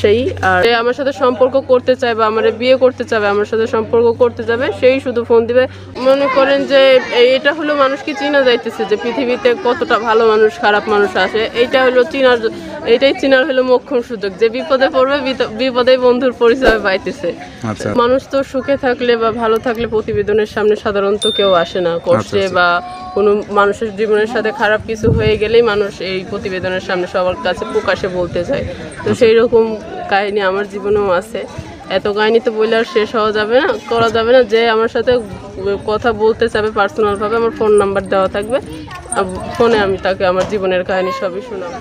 সেই আর আমার সাথে সম্পর্ক করতে চায় বা আমার বিয়ে করতে চাবে আমার সাথে সম্পর্ক করতে যাবে সেই শুধু ফোন দিবে মনে করেন যে এটা হলো মানুষকে চিনা যাইতেছে যে পৃথিবীতে কতটা ভালো মানুষ খারাপ মানুষ আসে এইটা হলো চিনার এইটাই চিনার হলো মোক্ষম সুযোগ যে বিপদে পড়বে বিপদে বন্ধুর পরিচয় পাইতেছে আচ্ছা মানুষ তো সুখে থাকলে বা ভালো থাকলে প্রতিবেদনের সামনে সাধারণত কেউ আসে না কষ্টে আচ্ছা। বা কোনো মানুষের জীবনের সাথে খারাপ কিছু হয়ে গেলেই মানুষ এই প্রতিবেদনের সামনে সবার কাছে প্রকাশে বলতে চায় তো আচ্ছা। সেই রকম কাহিনী আমার জীবনেও আছে। এত কাহিনী তো বললে আর শেষ হওয়া যাবে না, করা যাবে না। যে আমার সাথে কথা বলতে চাবে পার্সোনালভাবে আমার ফোন নাম্বার দেওয়া থাকবে। ফোনে আমি তাকে আমার জীবনের কাহিনী সবই শোনাবো।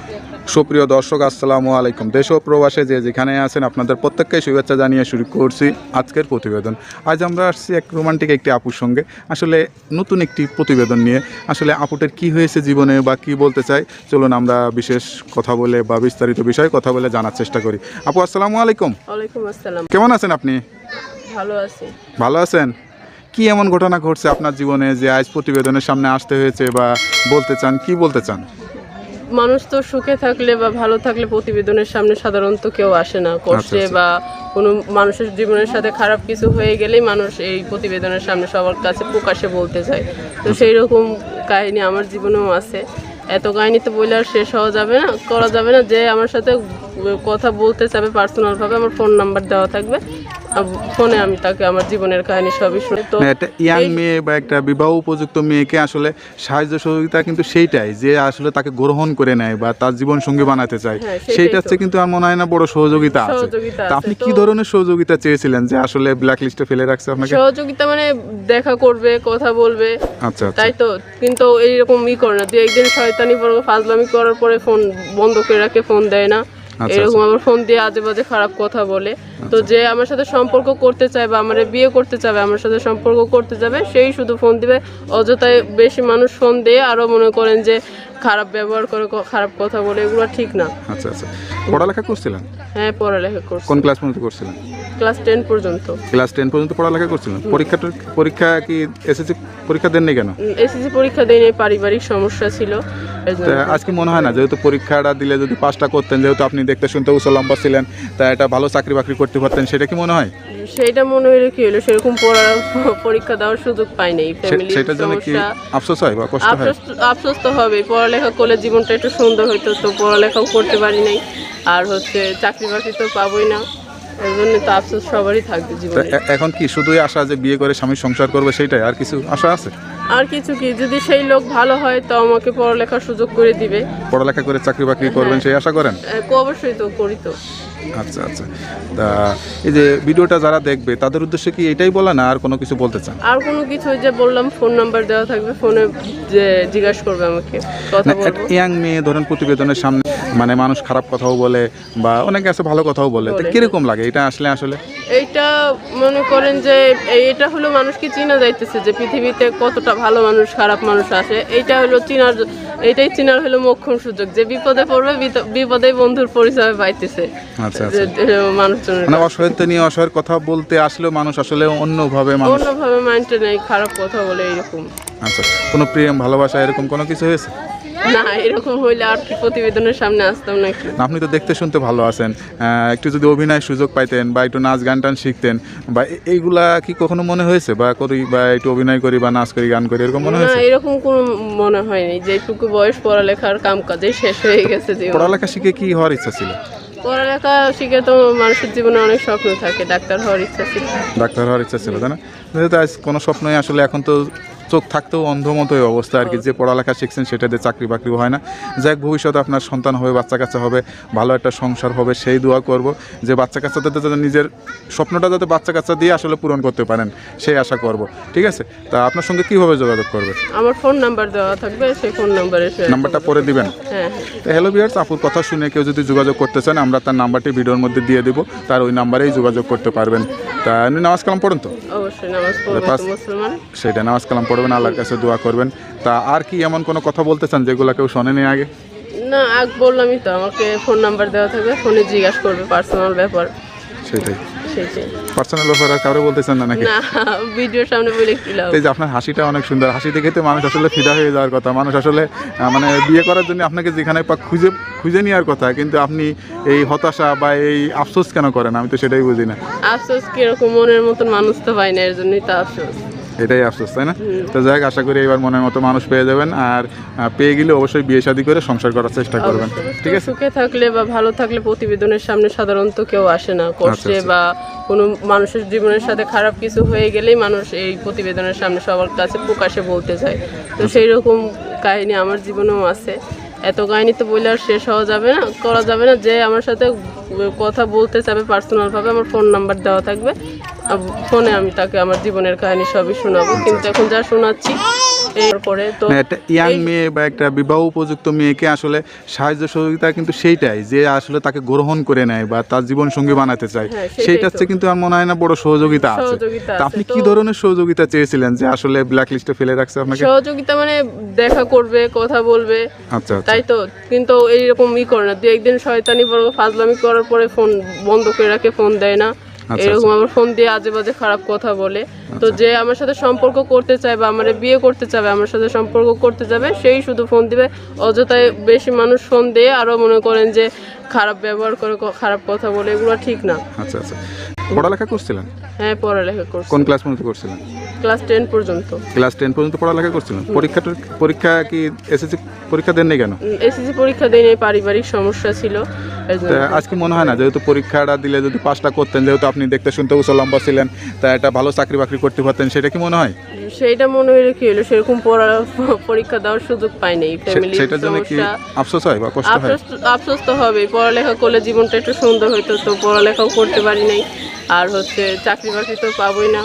সুপ্রিয় দর্শক আসসালামু আলাইকুম। দেশ ও প্রবাসে যে যেখানে আছেন আপনাদের প্রত্যেককে শুভেচ্ছা জানিয়ে শুরু করছি আজকের প্রতিবেদন। আজ আমরা আসছি এক রোমান্টিক একটি আপুর সঙ্গে। আসলে নতুন একটি প্রতিবেদন নিয়ে। আসলে আপুটের কি হয়েছে জীবনে বা কি বলতে চাই চলুন আমরা বিশেষ কথা বলে বা বিস্তারিত বিষয়ে কথা বলে জানার চেষ্টা করি। আপু আসসালামু আলাইকুম। ওয়ালাইকুম আসসালাম। কেমন আছেন আপনি? ভালো আছি। ভালো আছেন? কি এমন ঘটনা ঘটছে আপনার জীবনে যে আজ প্রতিবেদনের সামনে আসতে হয়েছে বা বলতে চান কি বলতে চান? মানুষ তো সুখে থাকলে বা ভালো থাকলে প্রতিবেদনের সামনে সাধারণত কেউ আসে না কষ্টে আচ্ছা। বা কোনো মানুষের জীবনের সাথে খারাপ কিছু হয়ে গেলেই মানুষ এই প্রতিবেদনের সামনে সবার কাছে প্রকাশে বলতে চায়। তো সেই রকম কাহিনী আমার জীবনেও আছে। এত কাহিনী তো বললে আর শেষ হওয়া যাবে না করা যাবে না। যে আমার সাথে কথা বলতে চাবে পার্সোনালভাবে আমার ফোন নাম্বার দেওয়া থাকবে। ফোনে আমি তাকে আমার জীবনের কাহিনী সবই শুনে তো ইয়াং মেয়ে বা একটা বিবাহ উপযুক্ত মেয়েকে আসলে সাহায্য সহযোগিতা কিন্তু সেইটাই যে আসলে তাকে গ্রহণ করে নেয় বা তার জীবন সঙ্গী বানাতে চায়। হ্যাঁ, সেইটা হচ্ছে কিন্তু আমার মনে হয় না বড় সহযোগিতা আছে। তা আপনি কি ধরনের সহযোগিতা চেয়েছিলেন যে আসলে ব্ল্যাক লিস্টে ফেলে রাখছে আপনাকে? সহযোগিতা মানে দেখা করবে কথা বলবে। আচ্ছা আচ্ছা। তাই তো কিন্তু এইরকম ই করে না। তুই একদিন শয়তানি বড় ফাজলামি করার পরে ফোন বন্ধ করে রাখে ফোন দেয় না। এরকম আমার ফোন দিয়ে আজে বাজে খারাপ কথা বলে। তো যে আমার সাথে সম্পর্ক করতে চায় বা আমার বিয়ে করতে চাবে আমার সাথে সম্পর্ক করতে যাবে সেই শুধু ফোন দিবে। অযথায় বেশি মানুষ ফোন দিয়ে আরও মনে করেন যে খারাপ ব্যবহার করে খারাপ কথা বলে এগুলো ঠিক না। আচ্ছা আচ্ছা। পড়ালেখা করছিলেন? হ্যাঁ পড়ালেখা করছি। কোন ক্লাস পর্যন্ত করছিলেন? ক্লাস টেন পর্যন্ত। ক্লাস টেন পর্যন্ত পড়ালেখা করছিলেন? পরীক্ষাটা পরীক্ষা কি এসএসসি পরীক্ষা দেননি কেন? এসএসসি পরীক্ষা পারিবারিক সমস্যা ছিল আজকে মনে হয় না যেহেতু পরীক্ষাটা দিলে যদি পাসটা করতেন যেহেতু আপনি দেখতে শুনতে লম্বা ছিলেন তা একটা ভালো চাকরি বাকরি করতে পারতেন সেটা কি মনে হয়? সেইটা মনে হইল কি হলো সেরকম পড়া পরীক্ষা দেওয়ার সুযোগ পাই নাই সেটার জন্য কি আফসোস হয় বা কষ্ট হয়? আফসোস আফসোস তো হবে পড়ালেখা করলে জীবনটা একটু সুন্দর হইতো তো পড়ালেখাও করতে পারি নাই আর হচ্ছে চাকরি বাকরি তো পাবোই না। এর জন্য তো আফসোস সবারই থাকবে জীবনে। এখন কি শুধুই আশা যে বিয়ে করে স্বামীর সংসার করবে সেটাই আর কিছু আশা আছে? আর কিছু কি? যদি সেই লোক ভালো হয় তো আমাকে পড়ালেখার সুযোগ করে দিবে। পড়ালেখা করে চাকরি বাকরি করবেন সেই আশা করেন? অবশ্যই তো করি তো। আচ্ছা আচ্ছা। তা এই যে ভিডিওটা যারা দেখবে তাদের উদ্দেশ্যে কি এটাই বলা না আর কোনো কিছু বলতে চান? আর কোনো কিছু যে বললাম ফোন নাম্বার দেওয়া থাকবে ফোনে যে জিজ্ঞাসা করবে আমাকে কথা বলব। ইয়াং মেয়ে ধরেন প্রতিবেদনের সামনে মানে মানুষ খারাপ কথাও বলে বা অনেকে আছে ভালো কথাও বলে তো কীরকম লাগে এটা আসলে আসলে? এইটা মনে করেন যে এটা হলো মানুষকে চিনা যাইতেছে যে পৃথিবীতে কতটা ভালো মানুষ খারাপ মানুষ আছে এইটা হলো চিনার এইটাই চিনার হলো মোক্ষম সুযোগ যে বিপদে পড়বে বিপদে বন্ধুর পরিচয় পাইতেছে। আচ্ছা আচ্ছা। মানুষজনের মানে অসহায়ত্ব অসহায়ের কথা বলতে আসলেও মানুষ আসলে অন্যভাবে মানুষ। অন্যভাবে মাইন্ডে নেই খারাপ কথা বলে এরকম আচ্ছা কোনো প্রেম ভালোবাসা এরকম কোনো কিছু হয়েছে? না এরকম হইলে আর কি প্রতিবেদনের সামনে আসতাম না, আপনি তো দেখতে শুনতে ভালো আছেন। একটু যদি অভিনয় সুযোগ পাইতেন বা একটু নাচ গান টান শিখতেন বা এইগুলা কি কখনো মনে হয়েছে? বা করি বা একটু অভিনয় করি বা নাচ করি গান করি এরকম মনে না হয়েছে? এরকম কোনো মনে হয়নি। যে এইটুকু বয়স পড়ালেখার কাম কাজে শেষ হয়ে গেছে পড়ালেখা শিখে কি হওয়ার ইচ্ছা ছিল? পড়ালেখা শিখে তো মানুষের জীবনে অনেক স্বপ্ন থাকে, ডাক্তার হওয়ার ইচ্ছা ছিল। ডাক্তার হওয়ার ইচ্ছা ছিল, তাই না? আজ কোনো স্বপ্নই আসলে এখন তো চোখ থাকতেও অন্ধ মতোই অবস্থা আর কি। যে পড়ালেখা শিখছেন সেটা দিয়ে চাকরি বাকরি হয় না। যাক ভবিষ্যতে আপনার সন্তান হবে বাচ্চা কাচ্চা হবে ভালো একটা সংসার হবে সেই দোয়া করব যে বাচ্চা কাচ্চাদের যাতে নিজের স্বপ্নটা যাতে বাচ্চা কাচ্চা দিয়ে আসলে পূরণ করতে পারেন সেই আশা করব। ঠিক আছে? তা আপনার সঙ্গে কীভাবে যোগাযোগ করবে? আমার ফোন নাম্বার দেওয়া থাকবে সেই ফোন নাম্বারে নাম্বারটা পরে দিবেন? হ্যাঁ তো হ্যালো বিয়ার্স আপুর কথা শুনে কেউ যদি যোগাযোগ করতে চান আমরা তার নাম্বারটি ভিডিওর মধ্যে দিয়ে দেবো। তার ওই নাম্বারেই যোগাযোগ করতে পারবেন। তা এমনি নামাজ কালাম পড়েন তো? অবশ্যই নামাজ সেটা নামাজ কালাম পড়বেন আল্লাহর কাছে দোয়া করবেন। তা আর কি এমন কোনো কথা বলতে চান যেগুলো কেউ শোনেনি আগে? না আগ বললামই তো আমাকে ফোন নাম্বার দেওয়া থাকবে ফোনে জিজ্ঞাসা করবে পার্সোনাল ব্যাপার। সেটাই। পার্সোনাল ব্যাপার আর কারও বলতেছেন না নাকি? না ভিডিওর সামনে বলে কি লাভ? এই যে আপনার হাসিটা অনেক সুন্দর হাসি দেখে তো মানুষ আসলে ফিদা হয়ে যাওয়ার কথা। মানুষ আসলে মানে বিয়ে করার জন্য আপনাকে যেখানে খুঁজে খুঁজে নেওয়ার কথা কিন্তু আপনি এই হতাশা বা এই আফসোস কেন করেন? আমি তো সেটাই বুঝি না। আফসোস কীরকম মনের মতন মানুষ তো পাই না এর জন্যই তো আফসোস। এটাই আফসোস তাই না? তো যাই হোক, আশা করি এবার মনের মতো মানুষ পেয়ে যাবেন আর পেয়ে গেলে অবশ্যই বিয়ে শাদী করে সংসার করার চেষ্টা করবেন ঠিক আছে? সুখে থাকলে বা ভালো থাকলে প্রতিবেদনের সামনে সাধারণত কেউ আসে না। কষ্টে আচ্ছা। বা কোনো মানুষের জীবনের সাথে খারাপ কিছু হয়ে গেলেই মানুষ এই প্রতিবেদনের সামনে সবার কাছে প্রকাশে বলতে চায় তো সেই রকম কাহিনী আমার জীবনেও আছে। এত কাহিনী তো বলে আর শেষ হওয়া যাবে না করা যাবে না। যে আমার সাথে কথা বলতে চাবে পার্সোনালভাবে আমার ফোন নাম্বার দেওয়া থাকবে। ফোনে আমি তাকে আমার জীবনের কাহিনী সবই শোনাবো। কিন্তু এখন যা শোনাচ্ছি এরপরে তো ইয়াং মেয়ে বা একটা বিবাহ উপযুক্ত মেয়েকে আসলে সাহায্য সহযোগিতা কিন্তু সেইটাই যে আসলে তাকে গ্রহণ করে নেয় বা তার জীবন সঙ্গী বানাতে চায়। হ্যাঁ, সেইটা হচ্ছে কিন্তু আমার মনে হয় না বড় সহযোগিতা আছে। তা আপনি কি ধরনের সহযোগিতা চেয়েছিলেন যে আসলে ব্ল্যাক লিস্টে ফেলে রাখছে আপনাকে? সহযোগিতা মানে দেখা করবে কথা বলবে। আচ্ছা আচ্ছা। তাই তো কিন্তু এইরকম ই করে না। দু একদিন শয়তানি বড় ফাজলামি করার পরে ফোন বন্ধ করে রাখে ফোন দেয় না। এরকম আমার ফোন দিয়ে আজে বাজে খারাপ কথা বলে। তো যে আমার সাথে সম্পর্ক করতে চায় বা আমার বিয়ে করতে চাবে আমার সাথে সম্পর্ক করতে যাবে সেই শুধু ফোন দিবে। অযথায় বেশি মানুষ ফোন দিয়ে আরও মনে করেন যে খারাপ ব্যবহার করে খারাপ কথা বলে এগুলো ঠিক না। আচ্ছা আচ্ছা। পড়ালেখা করছিলেন? হ্যাঁ পড়ালেখা করছি। কোন ক্লাস পর্যন্ত করছিলেন? ক্লাস টেন পর্যন্ত। ক্লাস টেন পর্যন্ত পড়ালেখা করছিলেন? পরীক্ষা পরীক্ষা কি এসএসসি পরীক্ষা দেননি কেন? এসএসসি পরীক্ষা দিনে পারিবারিক সমস্যা ছিল। তা আজকে মনে হয় না যেহেতু পরীক্ষাটা দিলে যদি পাসটা করতেন যেহেতু আপনি দেখতে শুনতে উঁচু লম্বা ছিলেন তা একটা ভালো চাকরি বাকরি করতে পারতেন সেটা কি মনে হয়? সেইটা মনে হলো কি হলো সেরকম পড়া পরীক্ষা দেওয়ার সুযোগ পাই নাই ফ্যামিলির সেটার জন্য কি আফসোস হয় বা কষ্ট হয়? আফসোস আফসোস তো হবে পড়ালেখা করলে জীবনটা একটু সুন্দর হতো তো পড়ালেখাও করতে পারি নাই। আর হচ্ছে চাকরি বাকরি তো পাবোই না।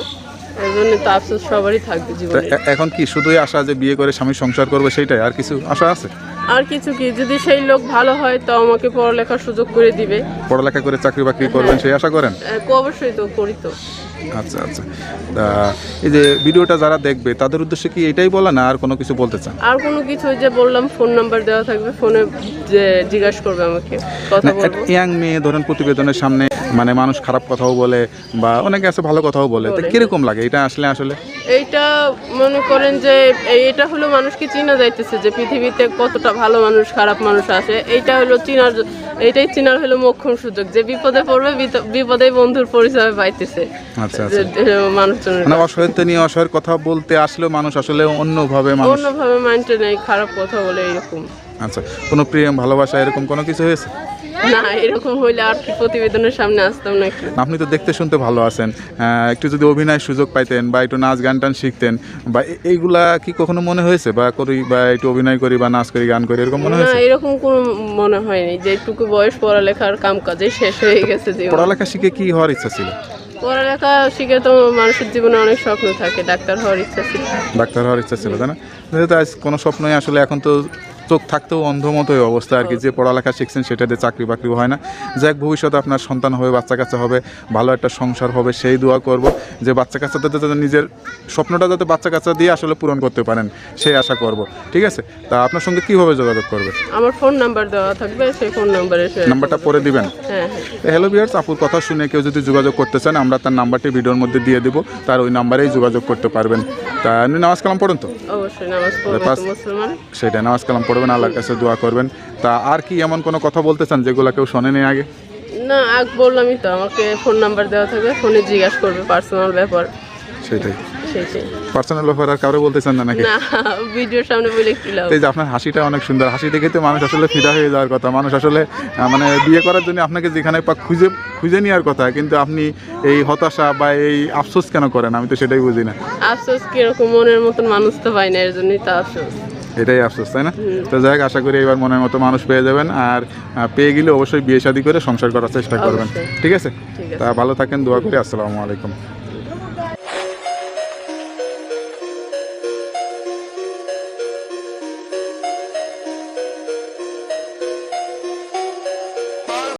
এর জন্য তো আফসোস সবারই থাকবে জীবনে। এখন কি শুধুই আশা যে বিয়ে করে স্বামী সংসার করবে সেটাই আর কিছু আশা আছে? আর কিছু কি? যদি সেই লোক ভালো হয় তো আমাকে পড়ালেখার সুযোগ করে দিবে। পড়ালেখা করে চাকরি বাকরি করবেন সেই আশা করেন? অবশ্যই তো করি তো। আচ্ছা আচ্ছা। তা এই যে ভিডিওটা যারা দেখবে তাদের উদ্দেশ্যে কি এটাই বলা না আর কোনো কিছু বলতে চান? আর কোনো কিছু যে বললাম ফোন নাম্বার দেওয়া থাকবে ফোনে যে জিজ্ঞাসা করবে আমাকে কথা বলব। ইয়াং মেয়ে ধরেন প্রতিবেদনের সামনে মানে মানুষ খারাপ কথাও বলে বা অনেকে আছে ভালো কথাও বলে তো কীরকম লাগে? এটা আসলে আসলে? এইটা মনে করেন যে এটা হলো মানুষকে চিনা যাইতেছে যে পৃথিবীতে কতটা ভালো মানুষ খারাপ মানুষ আছে। এইটা হলো চিনার এইটাই চিনার হলো মোক্ষম সুযোগ যে বিপদে পড়বে বিপদে বন্ধুর পরিচয় পাইতেছে। আচ্ছা আচ্ছা। মানে অসহায়ত্ব অসহায়ের কথা বলতে আসলেও মানুষ আসলে অন্যভাবে মানুষ। অন্যভাবে মাইন্ডে নেই খারাপ কথা বলে এরকম। আচ্ছা কোনো প্রেম ভালোবাসা এরকম কোনো কিছু হয়েছে? না এরকম হইলে আর কি প্রতিবেদনের সামনে আসতাম নাকি আপনি তো দেখতে শুনতে ভালো আছেন। একটু যদি অভিনয়ের সুযোগ পাইতেন বা একটু নাচ গান টান শিখতেন বা এইগুলা কি কখনো মনে হয়েছে? বা করি বা একটু অভিনয় করি বা নাচ করি গান করি এরকম মনে হয়েছে? এরকম কোনো মনে হয়নি। যে একটুকু বয়স পড়ালেখার কাম কাজে শেষ হয়ে গেছে পড়ালেখা শিখে কি হওয়ার ইচ্ছা ছিল? পড়ালেখা শিখে তো মানুষের জীবনে অনেক স্বপ্ন থাকে, ডাক্তার হওয়ার ইচ্ছা ছিল। ডাক্তার হওয়ার ইচ্ছা ছিল, তাই না? যেহেতু আজ কোনো স্বপ্নই আসলে এখন তো চোখ থাকতেও অন্ধ মতোই অবস্থা আর কি। যে পড়ালেখা শিখছেন সেটাতে চাকরি বাকরি হয় না। যাক ভবিষ্যতে আপনার সন্তান হবে বাচ্চা কাচ্চা হবে ভালো একটা সংসার হবে সেই দোয়া করব যে বাচ্চা কাচ্চাদের যাতে নিজের স্বপ্নটা যাতে বাচ্চা কাচ্চা দিয়ে আসলে পূরণ করতে পারেন সেই আশা করব। ঠিক আছে? তা আপনার সঙ্গে কীভাবে যোগাযোগ করবে? আমার ফোন নাম্বার দেওয়া থাকবে সেই ফোন নাম্বারে নাম্বারটা পরে দিবেন? হ্যাঁ হ্যাঁ। হ্যালো বিয়ার্স আপুর কথা শুনে কেউ যদি যোগাযোগ করতে চান আমরা তার নাম্বারটি ভিডিওর মধ্যে দিয়ে দেবো তার ওই নাম্বারেই যোগাযোগ করতে পারবেন। তা আপনি নামাজ কালাম পড়েন তো? অবশ্যই নামাজ পড়বে মুসলমান। সেটা নামাজ কালাম পড়বেন আল্লাহর কাছে দোয়া করবেন। তা আর কি এমন কোনো কথা বলতে চান যেগুলো কেউ শোনেনি আগে? না আগ বললামই তো আমাকে ফোন নাম্বার দেওয়া থাকবে ফোনে জিজ্ঞাসা করবে পার্সোনাল ব্যাপার। সেটাই। পার্সোনাল ব্যাপার আর কারও বলতে চান না নাকি? না ভিডিওর সামনে বলে কি লাভ। এই যে আপনার হাসিটা অনেক সুন্দর। হাসি দেখে তো মানুষ আসলে ফিদা হয়ে যাওয়ার কথা। মানুষ আসলে মানে বিয়ে করার জন্য আপনাকে যেখানে পাক খুঁজে খুঁজে নেওয়ার কথা কিন্তু আপনি এই হতাশা বা এই আফসোস কেন করেন? আমি তো সেটাই বুঝি না। আফসোস কীরকম? মনের মতন মানুষ তো পাই না এর জন্যই তো আফসোস। এটাই আফসোস তাই না? তো যাই হোক, আশা করি এবার মনের মতো মানুষ পেয়ে যাবেন। আর পেয়ে গেলে অবশ্যই বিয়ে শাদী করে সংসার করার চেষ্টা করবেন। ঠিক আছে। তা ভালো থাকেন দোয়া করি। আসসালামু আলাইকুম।